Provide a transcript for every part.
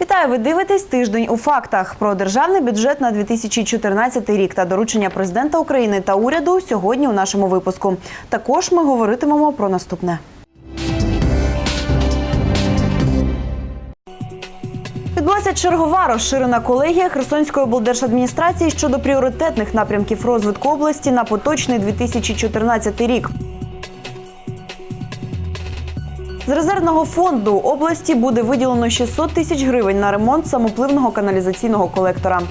Вітаю! Ви дивитесь тиждень у фактах про державний бюджет на 2014 рік та доручення президента України та уряду сьогодні у нашому випуску. Також ми говоритимемо про наступне. Відбулася чергова розширена колегія Херсонської облдержадміністрації щодо пріоритетних напрямків розвитку області на поточний 2014 рік. З резервного фонду області буде виділено 600 тисяч гривень на ремонт самопливного каналізаційного колектора.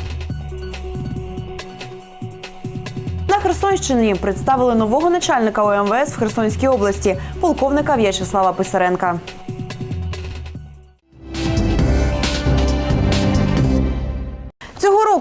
На Херсонщині представили нового начальника ОМВС в Херсонській області, полковника В'ячеслава Писаренка.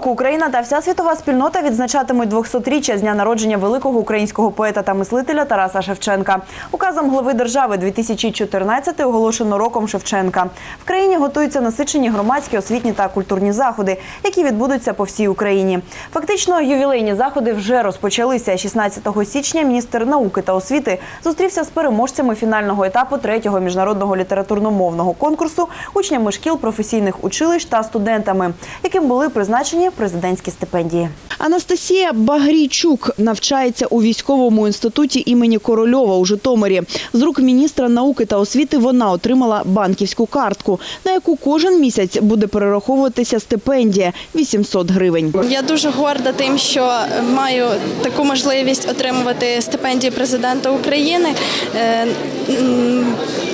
Року Україна та вся світова спільнота відзначатимуть 200-річчя з дня народження великого українського поета та мислителя Тараса Шевченка. Указом глави держави 2014 оголошено роком Шевченка. В країні готуються насичені громадські, освітні та культурні заходи, які відбудуться по всій Україні. Фактично, ювілейні заходи вже розпочалися. 16 січня міністр науки та освіти зустрівся з переможцями фінального етапу третього міжнародного літературно-мовного конкурсу, учнями шкіл, професійних училищ та студентами, яким були призначені президентські стипендії. Анастасія Багрійчук навчається у військовому інституті імені Корольова у Житомирі. З рук міністра науки та освіти вона отримала банківську картку, на яку кожен місяць буде перераховуватися стипендія 800 гривень. Я дуже горда тим, що маю таку можливість отримувати стипендію президента України, е,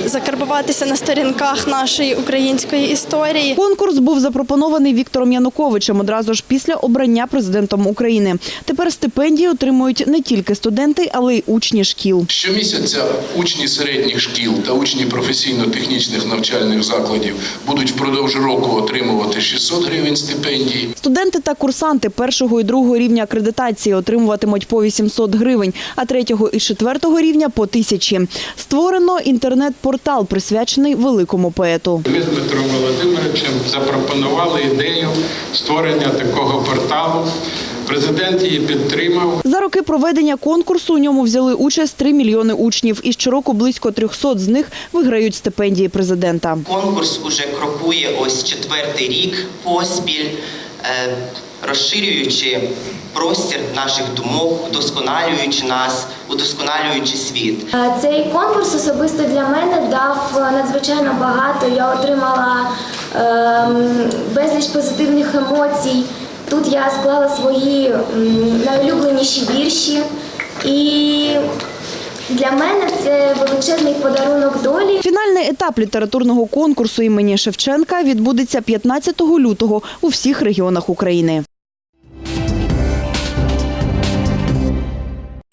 закарбуватися на сторінках нашої української історії. Конкурс був запропонований Віктором Януковичем одразу ж після обрання президентом України. Тепер стипендії отримують не тільки студенти, але й учні шкіл. Щомісяця учні середніх шкіл та учні професійно-технічних навчальних закладів будуть впродовж року отримувати 600 гривень стипендії. Студенти та курсанти першого і другого рівня акредитації отримуватимуть по 800 гривень, а третього і четвертого рівня по тисячі. Створено інтернет-портал, присвячений великому поету. Ми з Дмитром Володимировичем запропонували ідею створення такого порталу. Президент її підтримав. За роки проведення конкурсу у ньому взяли участь 3 мільйони учнів, і щороку близько 300 з них виграють стипендії президента. Конкурс уже крокує ось четвертий рік поспіль, е, розширюючи простір наших думок, вдосконалюючи нас, удосконалюючи світ. Е, Цей конкурс особисто для мене дав е, надзвичайно багато. Я отримала ем, безліч позитивних емоцій. Тут я склала свої найулюбленіші вірші, і для мене це величезний подарунок долі. Фінальний етап літературного конкурсу імені Шевченка відбудеться 15 лютого у всіх регіонах України.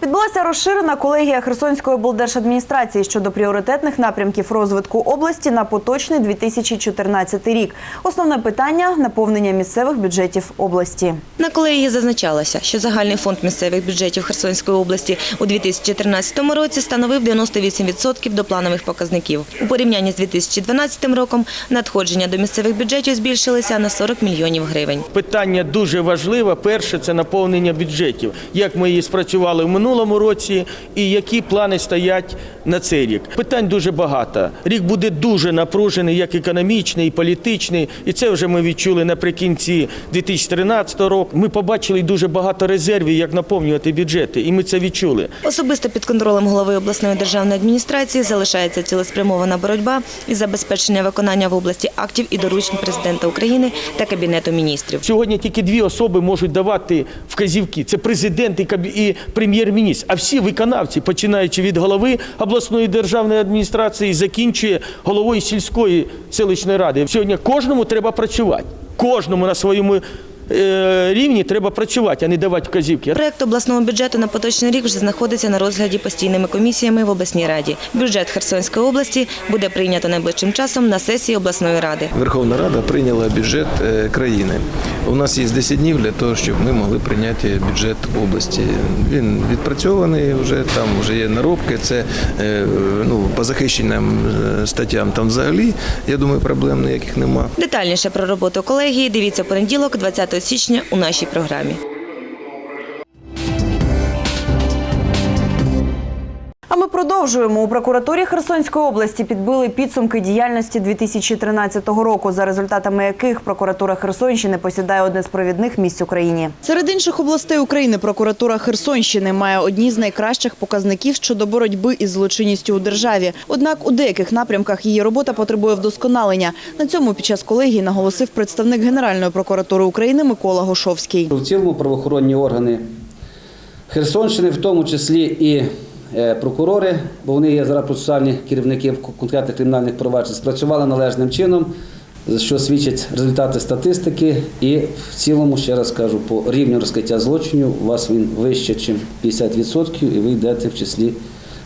Відбулася розширена колегія Херсонської облдержадміністрації щодо пріоритетних напрямків розвитку області на поточний 2014 рік. Основне питання наповнення місцевих бюджетів області. На колегії зазначалося, що загальний фонд місцевих бюджетів Херсонської області у 2013 році становив 98% до планових показників. У порівнянні з 2012 роком надходження до місцевих бюджетів збільшилися на 40 мільйонів гривень. Питання дуже важливе. Перше це наповнення бюджетів. Як ми її спрацювали в минулому році, і які плани стоять на цей рік. Питань дуже багато. Рік буде дуже напружений, як економічний, і політичний. І це вже ми відчули наприкінці 2013 року. Ми побачили дуже багато резервів, як наповнювати бюджети, і ми це відчули. Особисто під контролем голови обласної державної адміністрації залишається цілеспрямована боротьба із забезпечення виконання в області актів і доручень президента України та Кабінету міністрів. Сьогодні тільки дві особи можуть давати вказівки: це президент і кабі- і. А всі виконавці, починаючи від голови обласної державної адміністрації, закінчує головою сільської селищної ради. Сьогодні кожному треба працювати. Кожному на своєму рівні треба працювати, а не давати вказівки. Проект обласного бюджету на поточний рік вже знаходиться на розгляді постійними комісіями в обласній раді. Бюджет Херсонської області буде прийнято найближчим часом на сесії обласної ради. Верховна Рада прийняла бюджет е, країни. У нас є 10 днів для того, щоб ми могли прийняти бюджет області. Він відпрацьований вже там вже є наробки. Це е, ну по захищеним е, статтям там взагалі. Я думаю, проблем ніяких нема. Детальніше про роботу колегії дивіться понеділок, 20 січня у нашій програмі. Продовжуємо. У прокуратурі Херсонської області підбили підсумки діяльності 2013 року, за результатами яких прокуратура Херсонщини посідає одне з провідних місць Україні. Серед інших областей України прокуратура Херсонщини має одні з найкращих показників щодо боротьби із злочинністю у державі. Однак у деяких напрямках її робота потребує вдосконалення. На цьому під час колегії наголосив представник Генеральної прокуратури України Микола Гошовський. В цілому правоохоронні органи Херсонщини, в тому числі і прокурори, бо вони є зараз процесуальні керівники конкретних кримінальних проваджень, спрацювали належним чином, що свідчать результати статистики. І в цілому, ще раз кажу, по рівню розкриття злочинів у вас він вище, ніж 50%, і ви йдете в числі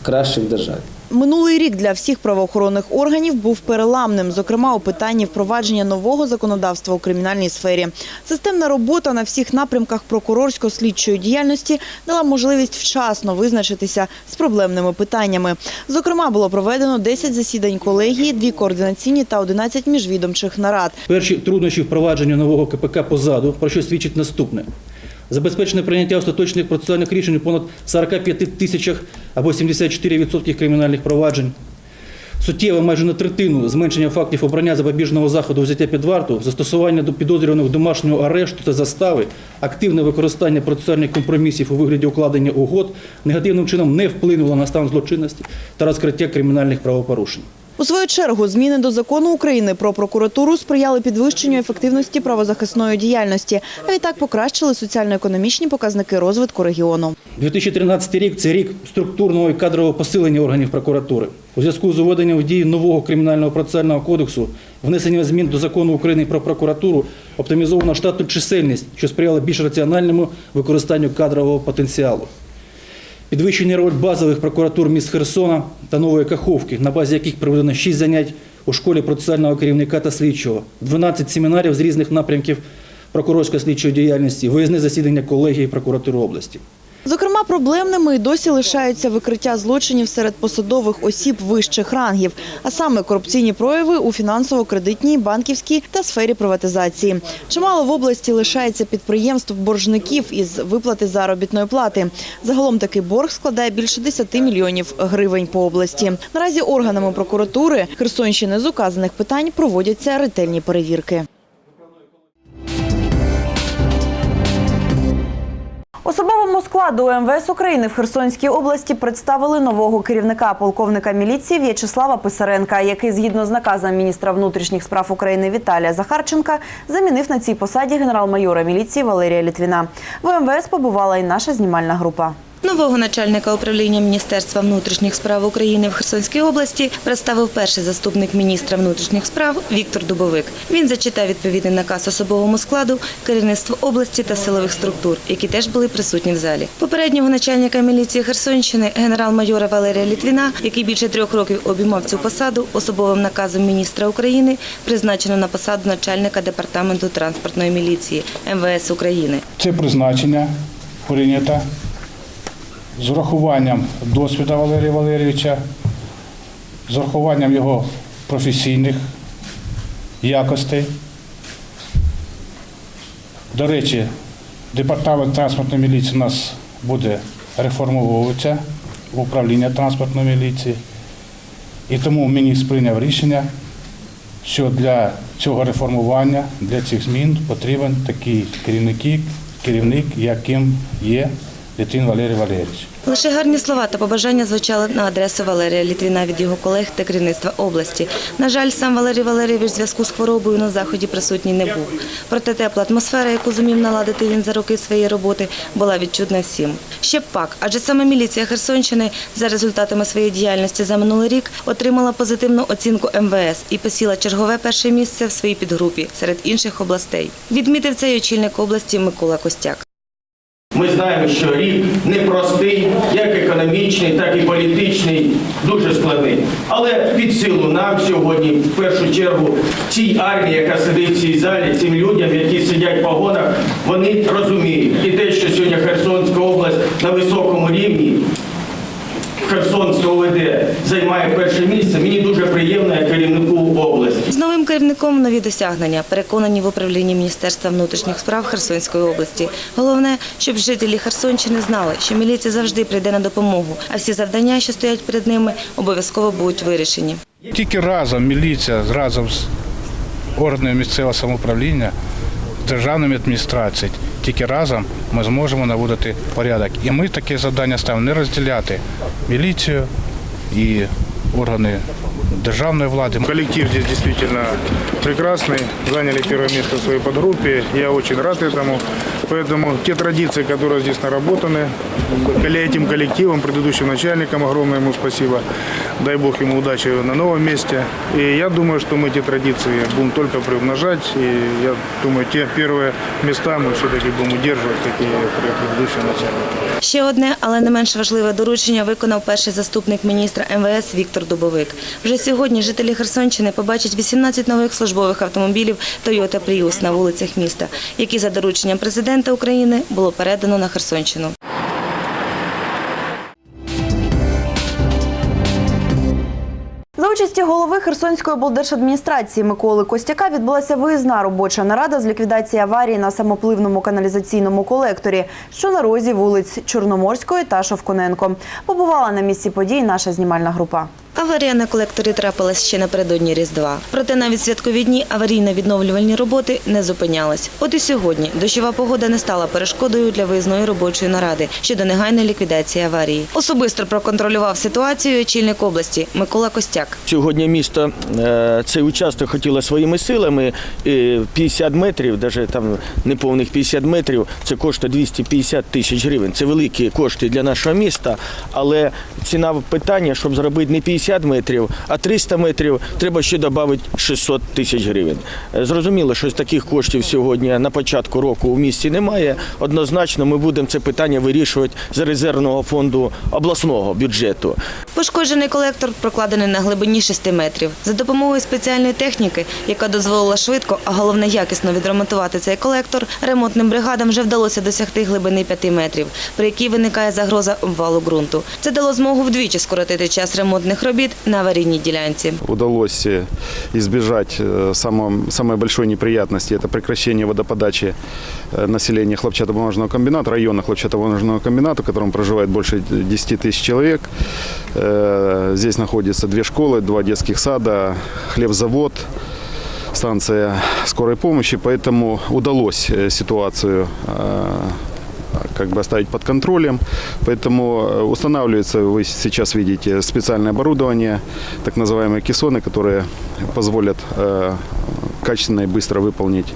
кращих держав. Минулий рік для всіх правоохоронних органів був переламним, зокрема у питанні впровадження нового законодавства у кримінальній сфері. Системна робота на всіх напрямках прокурорсько-слідчої діяльності дала можливість вчасно визначитися з проблемними питаннями. Зокрема, було проведено 10 засідань колегії, дві координаційні та 11 міжвідомчих нарад. Перші труднощі впровадження нового КПК позаду, про що свідчить наступне. Забезпечене прийняття остаточних процесуальних рішень у понад 45 тисячах або 74% кримінальних проваджень. Суттєве майже на третину зменшення фактів обрання запобіжного заходу взяття під варту, застосування до підозрюваних домашнього арешту та застави, активне використання процесуальних компромісів у вигляді укладення угод негативним чином не вплинуло на стан злочинності та розкриття кримінальних правопорушень. У свою чергу, зміни до закону України про прокуратуру сприяли підвищенню ефективності правозахисної діяльності, а відтак покращили соціально-економічні показники розвитку регіону. 2013 рік це рік структурного і кадрового посилення органів прокуратури. У зв'язку з уведенням в дію нового кримінального процесуального кодексу, внесення змін до закону України про прокуратуру, оптимізована штатну чисельність, що сприяла більш раціональному використанню кадрового потенціалу. Підвищення роль базових прокуратур міст Херсона та Нової Каховки, на базі яких проведено 6 занять у школі процесуального керівника та слідчого, 12 семінарів з різних напрямків прокурорської слідчої діяльності, виїзне засідання колегії прокуратури області. Зокрема, проблемними і досі лишаються викриття злочинів серед посадових осіб вищих рангів, а саме корупційні прояви у фінансово-кредитній, банківській та сфері приватизації. Чимало в області лишається підприємств боржників із виплати заробітної плати. Загалом такий борг складає більше 10 мільйонів гривень по області. Наразі органами прокуратури Херсонщини з указаних питань проводяться ретельні перевірки. Особовому складу МВС України в Херсонській області представили нового керівника полковника міліції В'ячеслава Писаренка, який згідно з наказом міністра внутрішніх справ України Віталія Захарченка замінив на цій посаді генерал-майора міліції Валерія Літвіна. В МВС побувала і наша знімальна група. Нового начальника управління Міністерства внутрішніх справ України в Херсонській області представив перший заступник міністра внутрішніх справ Віктор Дубовик. Він зачитав відповідний наказ особовому складу, керівництву області та силових структур, які теж були присутні в залі. Попереднього начальника міліції Херсонщини генерал-майора Валерія Літвіна, який більше трьох років обіймав цю посаду, особовим наказом міністра України призначено на посаду начальника департаменту транспортної міліції МВС України. Це призначення прийнято з урахуванням досвіду Валерія Валерійовича, з урахуванням його професійних якостей. До речі, департамент транспортної міліції у нас буде реформовуватися в управління транспортної міліції. І тому міністр прийняв рішення, що для цього реформування, для цих змін потрібен такий керівник, керівник яким є Літвін Валерій Валерійович. Лише гарні слова та побажання звучали на адресу Валерія Літвіна від його колег та керівництва області. На жаль, сам Валерій Валерійович в зв'язку з хворобою на заході присутній не був. Проте тепла атмосфера, яку зумів наладити він за роки своєї роботи, була відчутна всім. Ще б пак, адже саме міліція Херсонщини за результатами своєї діяльності за минулий рік отримала позитивну оцінку МВС і посіла чергове перше місце в своїй підгрупі серед інших областей. Відмітив це й очільник області Микола Костяк. Ми знаємо, що рік непростий, як економічний, так і політичний, дуже складний. Але під силу нам сьогодні, в першу чергу, цій армії, яка сидить в цій залі, цим людям, які сидять в погонах, вони розуміють. І те, що сьогодні Херсонська область на високому рівні, Херсонське ОВД займає перше місце. Мені дуже приємно як керівнику області. З новим керівником нові досягнення, переконані в управлінні Міністерства внутрішніх справ Херсонської області. Головне, щоб жителі Херсонщини знали, що міліція завжди прийде на допомогу, а всі завдання, що стоять перед ними, обов'язково будуть вирішені. Тільки разом міліція, разом з органами місцевого самоуправління, державними адміністраціями, тільки разом ми зможемо наводити порядок. І ми таке завдання ставимо не розділяти міліцію і органи державної влади. Коллектив здесь действительно прекрасный, заняли первое место в своей подгруппе. Я очень рад этому. Поэтому те традиции, которые здесь наработаны, коля- этим коллективом, предыдущим начальникам огромное ему спасибо. Дай Бог ему удачи на новом месте. И я думаю, что мы эти традиции будем только приумножать. И я думаю, те первые места мы все-таки будем удерживать, какие при предыдущем начальнике. Ще одне, але не менш важливе доручення виконав перший заступник міністра МВС Віктор Дубовик. Вже сьогодні жителі Херсонщини побачать 18 нових службових автомобілів Toyota Prius на вулицях міста, які за дорученням президента України було передано на Херсонщину. За участі голови Херсонської облдержадміністрації Миколи Костяка відбулася виїзна робоча нарада з ліквідації аварії на самопливному каналізаційному колекторі, що на розі вулиць Чорноморської та Шовконенко. Побувала на місці подій наша знімальна група. Аварія на колекторі трапилась ще напередодні Різдва. Проте навіть святкові дні аварійно-відновлювальні роботи не зупинялись. От і сьогодні дощова погода не стала перешкодою для виїзної робочої наради щодо негайної ліквідації аварії. Особисто проконтролював ситуацію очільник області Микола Костяк. Сьогодні місто е, цей участок хотіло своїми силами е, 50 метрів, навіть там неповних 50 метрів, це коштує 250 тисяч гривень. Це великі кошти для нашого міста, але ціна питання, щоб зробити не 50 метрів, а 300 метрів, треба ще додати 600 тисяч гривень. Е, Зрозуміло, що таких коштів сьогодні на початку року у місті немає. Однозначно ми будемо це питання вирішувати з резервного фонду обласного бюджету. Пошкоджений колектор прокладений на глибині 6 метрів. За допомогою спеціальної техніки, яка дозволила швидко, а головне якісно відремонтувати цей колектор, ремонтним бригадам вже вдалося досягти глибини 5 метрів, при якій виникає загроза обвалу ґрунту. Це дало змогу вдвічі скоротити час ремонтних робіт на аварійній ділянці. удалось э, избежать э, самого, самой большой неприятности. Это прекращение водоподачи э, населения хлопчатобумажного комбината, района хлопчатобумажного комбината, в котором проживает больше 10 тысяч человек. Э, Здесь находятся две школы, два детских сада, хлебзавод, станция скорой помощи, поэтому удалось э, ситуацию э, как бы оставить под контролем. Поэтому устанавливается, вы сейчас видите, специальное оборудование, так называемые кессоны, которые позволят качественно и быстро выполнить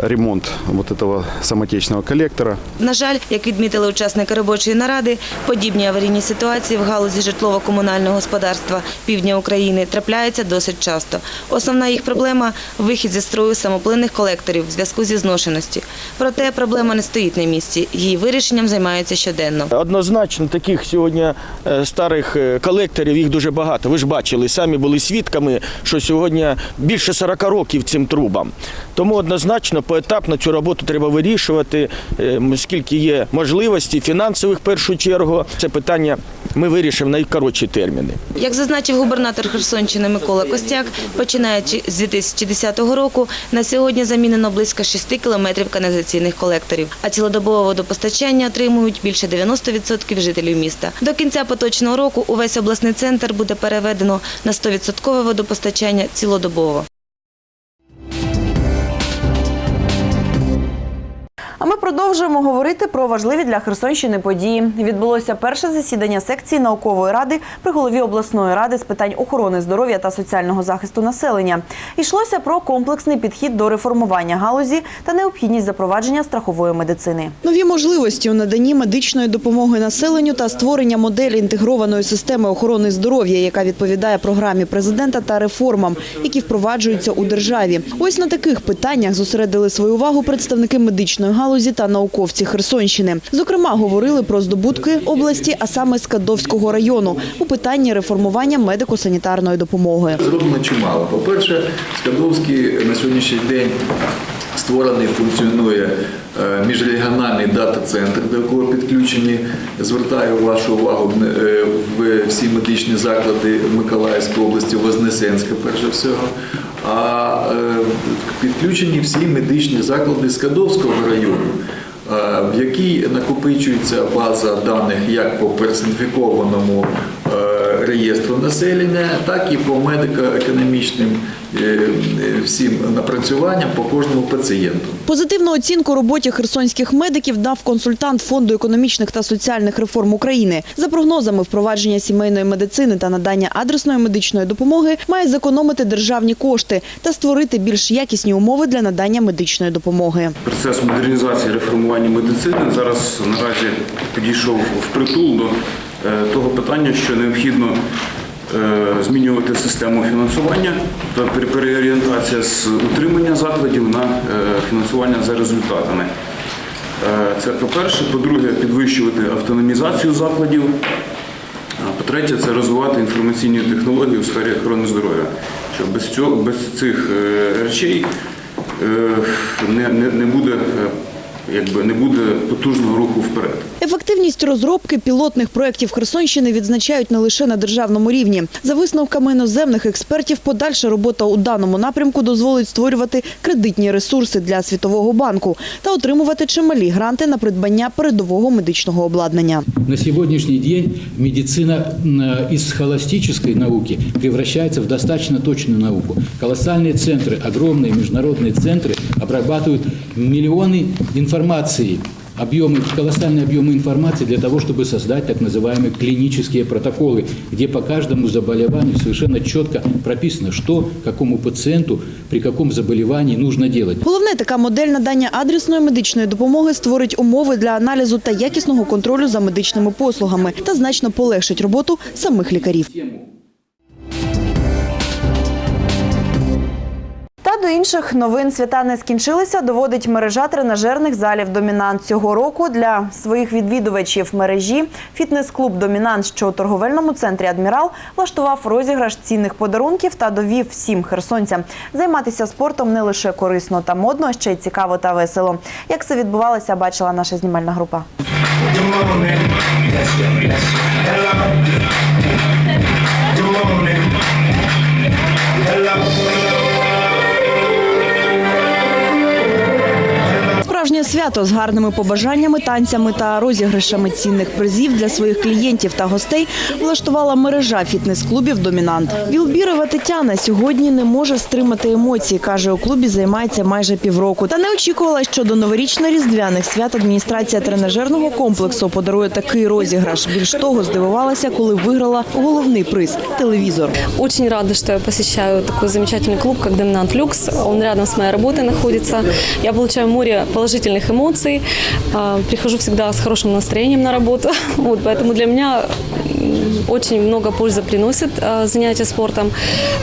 ремонт вот этого самотечного коллектора. На жаль, як відмітили учасники робочої наради, подібні аварійні ситуації в галузі житлово-комунального господарства півдня України трапляються досить часто. Основна їх проблема вихід зі строю самоплинних колекторів в зв'язку зі зношеності. Проте проблема не стоїть на місці. Її вирішенням займаються щоденно. Однозначно, таких сьогодні е, старих е, колекторів їх дуже багато. Ви ж бачили, самі були свідками, що сьогодні більше 40 років цим трубам. Тому однозначно поетапно цю роботу треба вирішувати, е, скільки є можливості, фінансових в першу чергу. Це питання ми вирішимо в найкоротші терміни. Як зазначив губернатор Херсонщини Микола Костяк, починаючи з 2010 року, на сьогодні замінено близько 6 кілометрів каналізаційних колекторів, а цілодобове водопостачання отримують більше 90% жителів міста. До кінця поточного року увесь обласний центр буде переведено на 100% водопостачання цілодобово. А ми продовжуємо говорити про важливі для Херсонщини події. Відбулося перше засідання секції наукової ради при голові обласної ради з питань охорони здоров'я та соціального захисту населення. Йшлося про комплексний підхід до реформування галузі та необхідність запровадження страхової медицини. Нові можливості у наданні медичної допомоги населенню та створення моделі інтегрованої системи охорони здоров'я, яка відповідає програмі президента та реформам, які впроваджуються у державі. Ось на таких питаннях зосередили свою увагу представники медичної галузі та науковці Херсонщини. Зокрема, говорили про здобутки області, а саме Скадовського району у питанні реформування медико-санітарної допомоги. Зроблено чимало. По-перше, Скадовський на сьогоднішній день Створений функціонує е, міжрегіональний дата-центр, до якого підключені, звертаю вашу увагу, е, в всі медичні заклади Миколаївської області, Вознесенська, перше всього. А е, підключені всі медичні заклади Скадовського району, в якій накопичується база даних як по персоніфікованому реєстру населення, так і по медико-економічним е, е, всім напрацюванням по кожному пацієнту. Позитивну оцінку роботі херсонських медиків дав консультант Фонду економічних та соціальних реформ України. За прогнозами, впровадження сімейної медицини та надання адресної медичної допомоги має зекономити державні кошти та створити більш якісні умови для надання медичної допомоги. Процес модернізації реформування медицини зараз наразі підійшов впритул до е, того питання, що необхідно е, змінювати систему фінансування та переорієнтація з утримання закладів на е, фінансування за результатами. Е, Це по-перше. По-друге, підвищувати автономізацію закладів. По-третє, це розвивати інформаційні технології у сфері охорони здоров'я. Без цього без цих е, речей е, не, не, не буде е, якби не буде потужного руху вперед. Ефективність розробки пілотних проєктів Херсонщини відзначають не лише на державному рівні. За висновками іноземних експертів, подальша робота у даному напрямку дозволить створювати кредитні ресурси для Світового банку та отримувати чималі гранти на придбання передового медичного обладнання. На сегодняшний день медицина м, из схоластической науки превращается в достаточно точную науку. Колоссальные центры, огромные международные центры обрабатывают миллионы информации, объемы, колоссальные объемы информации для того, чтобы создать так называемые клинические протоколы, где по каждому заболеванию совершенно четко прописано, что какому пациенту при каком заболевании нужно делать. Головне, така модель надання адресної медичної допомоги створить умови для аналізу та якісного контролю за медичними послугами та значно полегшить роботу самих лікарів. Та до інших новин свята не скінчилися, доводить мережа тренажерних залів «Домінант». Цього року для своїх відвідувачів мережі фітнес-клуб «Домінант», що у торговельному центрі «Адмірал», влаштував розіграш цінних подарунків та довів всім херсонцям. Займатися спортом не лише корисно та модно, а ще й цікаво та весело. Як це відбувалося, бачила наша знімальна група. Справжнє свято з гарними побажаннями, танцями та розіграшами цінних призів для своїх клієнтів та гостей влаштувала мережа фітнес-клубів «Домінант». Вілбірова Тетяна сьогодні не може стримати емоції. Каже, у клубі займається майже півроку. Та не очікувала, що до новорічно-різдвяних свят адміністрація тренажерного комплексу подарує такий розіграш. Більш того, здивувалася, коли виграла головний приз – телевізор. Очень рада, что я посещаю такой замечательный клуб, как Доминант Люкс. Он рядом с моей работой находится. Я получаю море положительных эмоций. А, Прихожу всегда с хорошим настроением на работу. Вот, поэтому для меня м, очень много пользы приносит а, занятие спортом.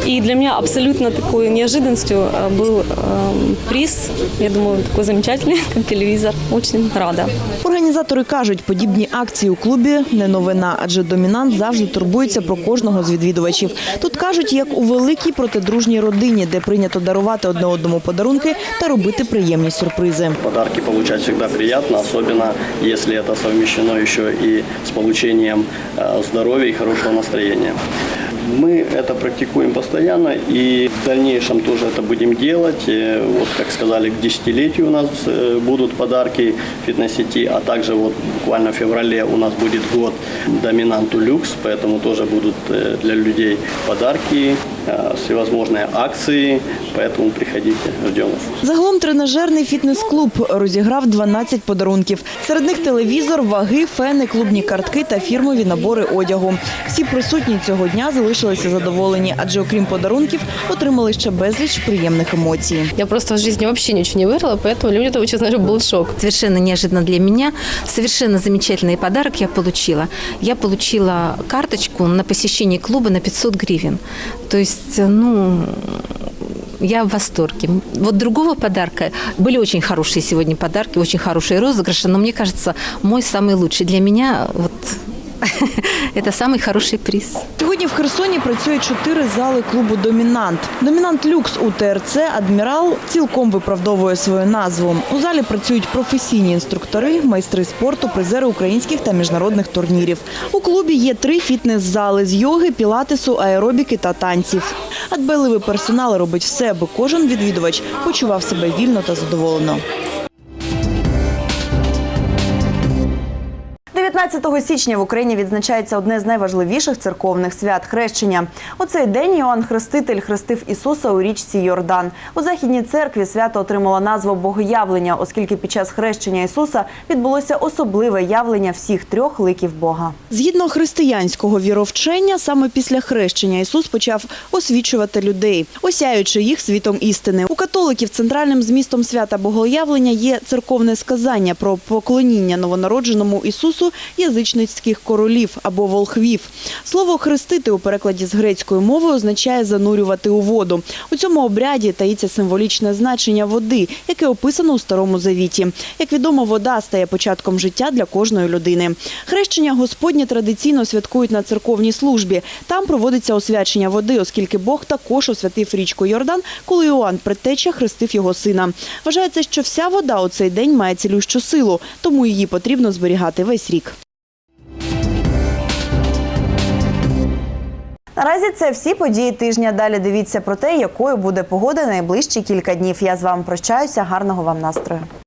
И для меня абсолютно такой неожиданностью а, был ам, приз. Я думаю, такой замечательный, как телевизор. Очень рада. Організатори кажуть, подібні акції у клубі не новина, адже домінант завжди турбується про кожного з відвідувачів. Тут кажуть, як у великій протидружній родині, де прийнято дарувати одне одному подарунки та робити приємні сюрпризи. Подарки получать всегда приятно, особенно если это совмещено еще и с получением э, здоровья и хорошего настроения. Мы это практикуем постоянно и в дальнейшем тоже это будем делать. Э, Вот, как сказали, к десятилетию у нас э, будут подарки фитнес-сети, а также вот буквально в феврале у нас будет год доминанту люкс, поэтому тоже будут э, для людей подарки, э, всевозможные акции, поэтому приходите, ждем вас. Загалом тренажерний фітнес-клуб розіграв 12 подарунків. Серед них телевізор, ваги, фени, клубні картки та фірмові набори одягу. Всі присутні цього дня залишилися задоволені, адже окрім подарунків отримали ще безліч приємних емоцій. Я просто в жизни вообще ничего не выиграла, поэтому для меня это, честно говоря, был шок. Совершенно неожиданно для меня. Совершенно замечательный подарок я получила. Я получила карточку на посещение клуба на 500 гривен. То есть, ну, я в восторге. Вот другого подарка, были очень хорошие сегодня подарки, очень хорошие розыгрыши, но мне кажется, мой самый лучший для меня вот это самый хороший приз. Сьогодні в Херсоні працює чотири зали клубу Домінант. Домінант Люкс у ТРЦ Адмірал цілком виправдовує свою назву. У залі працюють професійні інструктори, майстри спорту, призери українських та міжнародних турнірів. У клубі є три фітнес-зали з йоги, пілатесу, аеробіки та танців. А дбайливий персонал робить все, аби кожен відвідувач почував себе вільно та задоволено. 19 січня в Україні відзначається одне з найважливіших церковних свят хрещення. У цей день Іоанн Хреститель хрестив Ісуса у річці Йордан. У західній церкві свято отримало назву Богоявлення, оскільки під час хрещення Ісуса відбулося особливе явлення всіх трьох ликів Бога. Згідно християнського віровчення, саме після хрещення Ісус почав освічувати людей, осяючи їх світом істини. У католиків центральним змістом свята Богоявлення є церковне сказання про поклоніння новонародженому Ісусу язичницьких королів або волхвів. Слово хрестити у перекладі з грецької мови означає занурювати у воду. У цьому обряді таїться символічне значення води, яке описано у старому завіті. Як відомо, вода стає початком життя для кожної людини. Хрещення Господнє традиційно святкують на церковній службі. Там проводиться освячення води, оскільки Бог також освятив річку Йордан, коли Іоанн Предтеча хрестив його сина. Вважається, що вся вода у цей день має цілющу силу, тому її потрібно зберігати весь рік. Наразі це всі події тижня. Далі дивіться про те, якою буде погода найближчі кілька днів. Я з вами прощаюся. Гарного вам настрою.